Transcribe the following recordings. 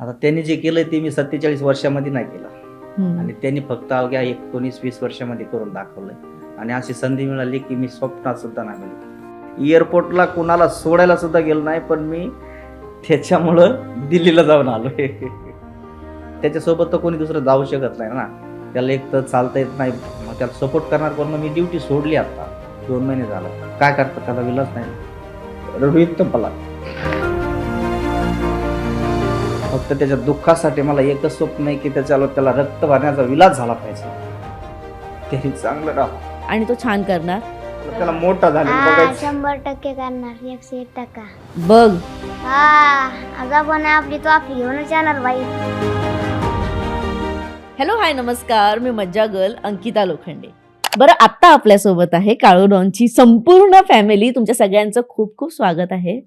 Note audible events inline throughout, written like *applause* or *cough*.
आता त्यांनी जे केलंय ते मी सत्तेचाळीस वर्षामध्ये नाही केलं. आणि त्यांनी फक्त अवघ्या एकोणीस वीस वर्षामध्ये करून दाखवलंय. आणि अशी संधी मिळाली की मी स्वप्नात सुद्धा नाही मिळाली एअरपोर्टला कुणाला सोडायला सुद्धा गेलो नाही पण मी त्याच्यामुळं दिल्लीला जाऊन आलोय. त्याच्यासोबत तर कोणी दुसरं जाऊ शकत नाही ना. त्याला एक तर चालता येत नाही. मग त्याला सपोर्ट करणार कोण? मग मी ड्युटी सोडली आता. दोन महिने झालं. काय करतात त्याला विलाच नाही रोहित मला. फक्त त्याच्या दुःखासाठी मला एकच स्वप्न आहे की त्याच्याला त्याला रक्त भरण्याचा विलास झाला पाहिजे. त्याने चांगलं राहा. आणि तो छान करणार? त्याला मोठा झाले हा बघायचं. शंभर टक्के करणार एकशे एक टक्का. बघ. हा आता पण आपली तो आपली घेऊनच येणार बाई. हॅलो हाय नमस्कार. मी मज्जा गर्ल अंकिता लोखंडे. बरं आत्ता आपल्यासोबत आहे काळूडॉनची संपूर्ण फॅमिली. तुमच्या सगळ्यांचं खूप खूप स्वागत आहे.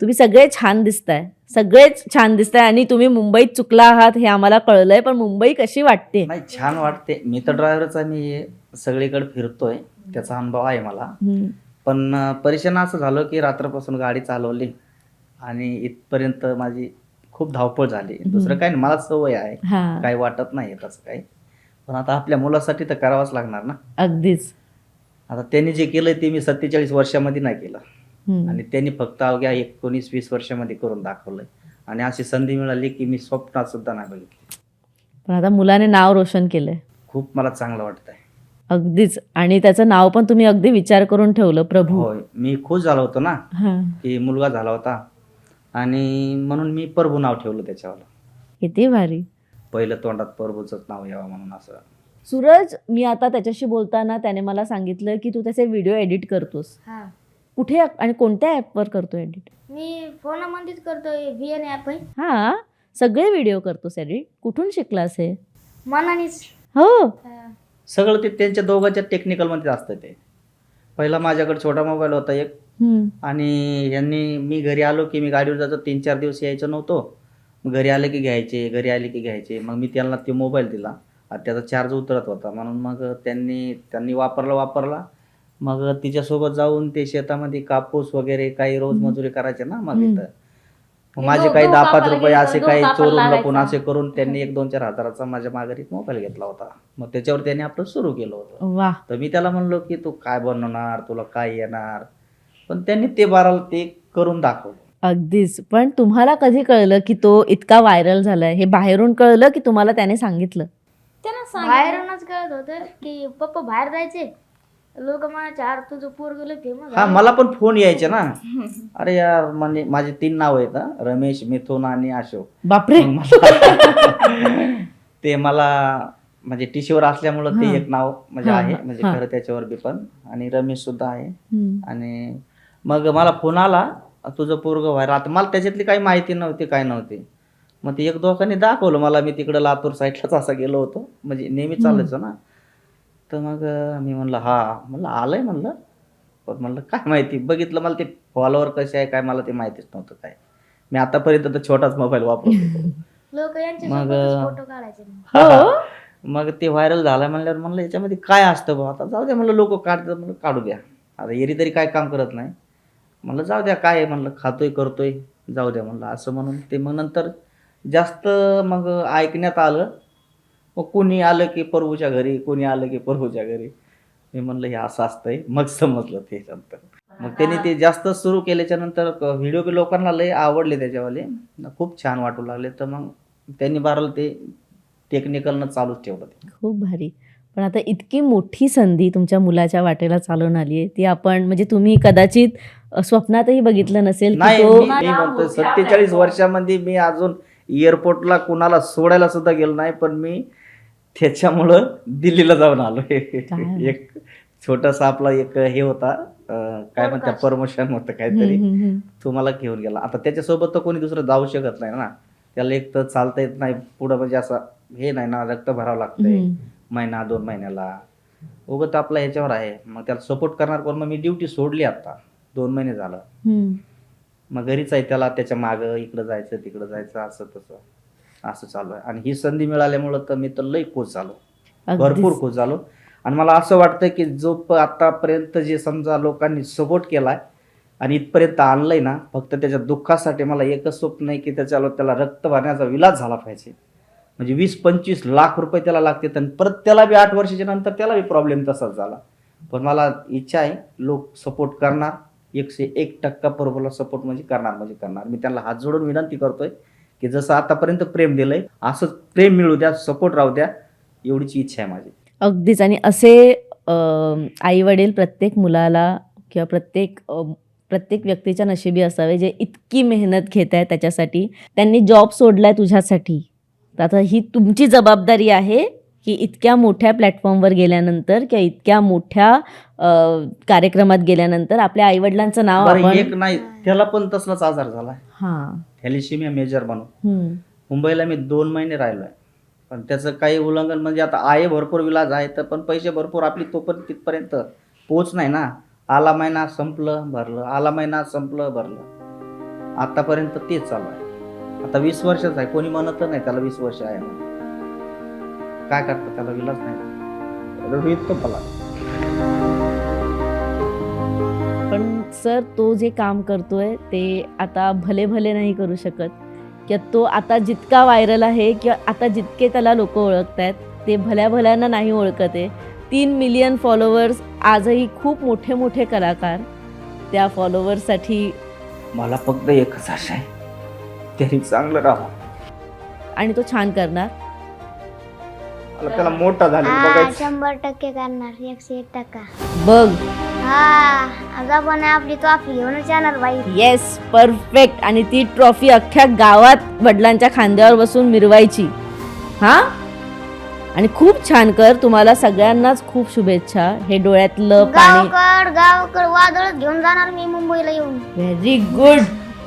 तुम्ही सगळे छान दिसताय. सगळेच छान दिसताय आणि तुम्ही मुंबईत चुकला आहात हे आम्हाला कळलंय पण मुंबई कशी वाटते? नाही छान वाटते. मी तर ड्रायव्हरच आणि सगळीकडे फिरतोय. त्याचा अनुभव आहे मला. हम्म. पण अं, परेशान असं झालं की रात्रपासून गाडी चालवली आणि इथपर्यंत माझी खूप धावपळ झाली. दुसरं काही नाही. मला सवय आहे. हा. काही वाटत नाही तसं काही. पण आता आपल्या मुलासाठी तर करावंच लागणार ना. अगदीच. आता त्यांनी जे केलंय ते मी सत्तेचाळीस वर्षामध्ये नाही केलं. आणि त्यांनी फक्त अवघ्या एकोणीस वीस वर्षामध्ये करून दाखवलंय. आणि अशी संधी मिळाली की मी स्वप्नात सुद्धा नाही बघितली. पण आता मुलाने नाव रोशन केलंय. खूप मला चांगलं वाटतंय. अगदीच. आणि त्याचं नाव पण तुम्ही अगदी विचार करून ठेवलं प्रभू. होय. मी खुश झालो होतो ना हा. की मुलगा झाला होता. आणि म्हणून मी प्रभू नाव ठेवलं त्याच्यावर. किती भारी. पहिलं तोंडात प्रभूचंच नाव यावं म्हणून असं. सूरज मी आता त्याच्याशी बोलताना त्याने मला सांगितलं की तू त्याचे व्हिडिओ एडिट करतोस. हा. कुठे आणि कोणत्या ॲपवर करतो एडिट मी फोनामध्येच करतोय व्ही एन ॲप आहे. हा सगळे व्हिडिओ करतोस एडिट कुठून शिकलास हे? मनानेच. हो. सगळं ते त्यांच्या दोघांच्या टेक्निकलमध्ये असतं ते. पहिला माझ्याकडे छोटा मोबाईल होता एक. हम्म. आणि यांनी मी घरी आलो की मी गाडीवर जातो तीन चार दिवस यायचं नव्हतो. मग घरी आले की घ्यायचे घरी आले की घ्यायचे. मग मी त्यांना ते मोबाईल दिला. आणि त्याचा चार्ज उतरत होता. म्हणून मग त्यांनी त्यांनी वापरला वापरला. मग तिच्यासोबत जाऊन ते शेतामध्ये कापूस वगैरे काही रोज मजुरी करायचे ना मग. इथं. मग माझे काही दहा पाच रुपये असे काही चोरून लपून असे करून त्यांनी एक *laughs* दोन चार हजाराचा माझ्या माघारी मोबाईल घेतला होता. मग त्याच्यावर त्यांनी आपलं सुरू केलं होतं. वा. तर मी त्याला म्हणलो की तू काय बनवणार? तुला काय येणार? पण त्यांनी ते बाराला ते करून दाखवलं. अगदीच. पण तुम्हाला कधी कळलं की तो इतका व्हायरल झालाय? हे बाहेरून कळलं की तुम्हाला त्याने सांगितलं. बाहेरूनच कळत होतं की पप्पा बाहेर जायचे. लोक मला चार तुझं पोर गेलं फेमस हा मला पण फोन यायचे ना. *laughs* अरे यार म्हणजे माझे तीन नाव आहेत हा. रमेश मिथुन आणि अशोक. बापरे. मग मला- *laughs* ते मला म्हणजे टीशीवर असल्यामुळं. ते एक नाव म्हणजे हा, आहे हा, म्हणजे हा. खरं त्याच्यावर बी पण. आणि रमेश सुद्धा आहे. हम्म. आणि मग मला फोन आला तुझं पोरग व्हायला आता मला त्याच्यातली काही माहिती नव्हती काय नव्हती. मग ते एक दोघांनी दाखवलं मला मी तिकडं लातूर साईडलाच असा गेलो होतो. म्हणजे नेहमी चालायचो ना. तर मग मी म्हणलं हा. म्हणलं आलंय म्हणलं. पण म्हणलं काय माहिती बघितलं मला ते फॉलोवर कसे आहे काय मला ते माहितीच नव्हतं काय. मी आतापर्यंत तर छोटाच मोबाईल वापरत होतो. *laughs* लोक यांचे मग- फोटो काढायचे हो मग ते व्हायरल झालं म्हणल्यावर म्हणलं याच्यामध्ये काय असतं बा आता जाऊ द्या म्हणलं लोक काढतात म्हणलं काढू द्या. आता एरी तरी काय काम करत नाही. म्हणलं जाऊ द्या काय आहे? म्हणलं खातोय करतोय. जाऊ द्या म्हणलं असं म्हणून ते मग नंतर जास्त मग ऐकण्यात आलं. मग कोणी आलं की प्रभूच्या घरी कोणी आलं की प्रभूच्या घरी? मी म्हणलं हे असं असतंय. मग समजलं ते नंतर मग त्यांनी ते जास्त सुरू केल्याच्यानंतर व्हिडिओ बी लोकांना लय आवडले त्याच्यावाले. खूप छान वाटू लागले. तर मग त्यांनी बाराला ते टेक्निकलनं चालूच ठेवलं ते. खूप भारी. पण आता इतकी मोठी संधी तुमच्या मुलाच्या वाटेला चालून आली आहे. ती आपण म्हणजे तुम्ही कदाचित स्वप्नातही बघितलं नसेल नाही मी म्हणतोय सत्तेचाळीस वर्षामध्ये मी अजून एअरपोर्टला कुणाला सोडायला सुद्धा गेलो नाही. पण मी त्याच्यामुळं दिल्लीला जाऊन आलो. काय? एक छोटासा आपला एक हे होता अं, काय म्हणतात प्रमोशन होतं काहीतरी. हम्म, हम्म, हम्म. तो मला घेऊन गेला. आता त्याच्यासोबत तर कोणी दुसरं जाऊ शकत नाही ना. त्याला एक तर चालता येत नाही. पुढं म्हणजे असं हे नाही ना रक्त भरावं लागतंय. हम्म. महिना दोन महिन्याला. उगत आपला ह्याच्यावर आहे. मग त्याला सपोर्ट करणार कोण? मग मी ड्युटी सोडली आता. दोन महिने झालं. हम्म. मग घरीच आहे त्याला त्याच्या मागं इकडं जायचं तिकडं जायचं असं तसं. असं चालू आहे. आणि ही संधी मिळाल्यामुळं तर मी तर लई खुश झालो. भरपूर खुश झालो. आणि मला असं वाटतं की जो आतापर्यंत जे समजा लोकांनी सपोर्ट केलाय आणि इथपर्यंत आणलंय ना फक्त त्याच्या दुःखासाठी मला एकच स्वप्न आहे की त्याच्याला त्याला रक्त भरण्याचा विलास झाला पाहिजे. म्हणजे वीस पंचवीस लाख रुपये त्याला लागते आणि परत त्याला बी आठ वर्षाच्या नंतर त्याला बी प्रॉब्लेम तसाच झाला. पण मला इच्छा आहे लोक सपोर्ट करणार. एकशे एक टक्का बरोबरला सपोर्ट म्हणजे करणार म्हणजे करणार. मी त्यांना हात जोडून विनंती करतोय की जसं आतापर्यंत प्रेम दिलंय असंच प्रेम मिळू द्या सपोर्ट राहू द्या एवढीच इच्छा आहे माझी. अगदीच. आणि असे आई वडील प्रत्येक मुलाला किंवा प्रत्येक प्रत्येक व्यक्तीच्या नशिबी असावे जे इतकी मेहनत घेत आहे त्याच्यासाठी. त्यांनी जॉब सोडलाय तुझ्यासाठी. तर आता ही तुमची जबाबदारी आहे की इतक्या मोठ्या प्लॅटफॉर्मवर गेल्यानंतर किंवा इतक्या मोठ्या कार्यक्रमात गेल्यानंतर आपल्या आईवडिलांचं नाव एक नाही त्याला पण तसलाच आजार झालाय. हां. थॅलिशिमिया मेजर म्हणून. मुंबईला मी दोन महिने राहिलोय. पण त्याचं काही उल्लंघन म्हणजे आता आहे भरपूर विलाज आहे तर पण पैसे भरपूर आपली तोपर्यंत तिथपर्यंत पोच नाही ना. आला महिना संपलं भरलं. आला महिना संपलं भरलं. आतापर्यंत तेच चालू आहे. आता वीस वर्षच आहे. कोणी म्हणत नाही त्याला वीस वर्ष आहे काय करतं त्याला? विलाज नाही इतकं मला. सर तो जे काम करतोय ते आता भले भले नाही करू शकत. किंवा तो आता जितका व्हायरल आहे किंवा आता जितके त्याला लोक ओळखत आहेत ते भल्या भल्यांना नाही ओळखत आहे. तीन मिलियन फॉलोअर्स आजही खूप मोठे मोठे कलाकार त्या फॉलोअर्ससाठी मला फक्त एकच आशा आहे. तरी चांगलं राहा आणि तो छान करणार. मला त्याला मोठा झाले बघायचं. शंभर टक्के करणार. एकशे एक टक्का. बघ. हा आज आपण आपली ट्रॉफी घेऊनच येणार बाई. येस परफेक्ट आणि ती ट्रॉफी अख्ख्या गावात वडिलांच्या खांद्यावर बसून मिरवायची. हा? आणि खूप छान कर. तुम्हाला सगळ्यांनाच खूप शुभेच्छा. हे डोळ्यातलं पाणी. गावकड गावकड वादळ घेऊन जाणार मी मुंबईला येऊन. व्हेरी गुड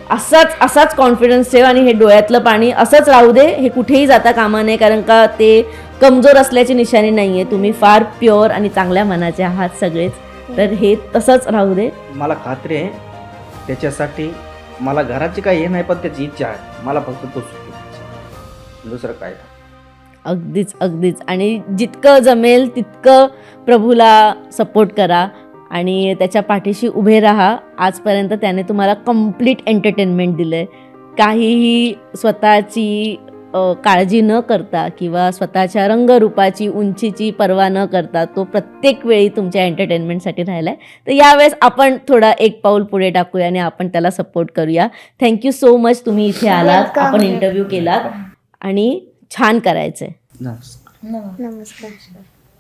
असाच असाच कॉन्फिडन्स ठेव आणि हे डोळ्यातलं पाणी. असंच राहू दे. हे कुठेही जाता कामा नये कारण का ते कमजोर असल्याची निशाणी नाहीये. तुम्ही फार प्युअर आणि चांगल्या मनाचे आहात सगळेच. तर हे तसंच राहू दे. मला खात्री आहे त्याच्यासाठी मला घराची काही हे नाही पण त्याची इच्छा आहे. मला फक्त तो सुखी. दुसरं काय नाही. अगदीच अगदीच. आणि जितकं जमेल तितकं प्रभूला सपोर्ट करा आणि त्याच्या पाठीशी उभे राहा. आजपर्यंत त्याने तुम्हाला कंप्लीट एंटरटेनमेंट दिलं आहे काहीही स्वतःची काळजी न करता किंवा स्वतःच्या रंगरूपाची उंचीची पर्वा न करता तो प्रत्येक वेळी तुमच्या एंटरटेनमेंटसाठी राहिला आहे तर यावेळेस आपण थोडा एक पाऊल पुढे टाकूया आणि आपण त्याला सपोर्ट करूया. थँक्यू सो मच तुम्ही इथे आलात. आपण इंटरव्ह्यू केलात आणि छान करायचंय. नमस्कार. नमस्कार.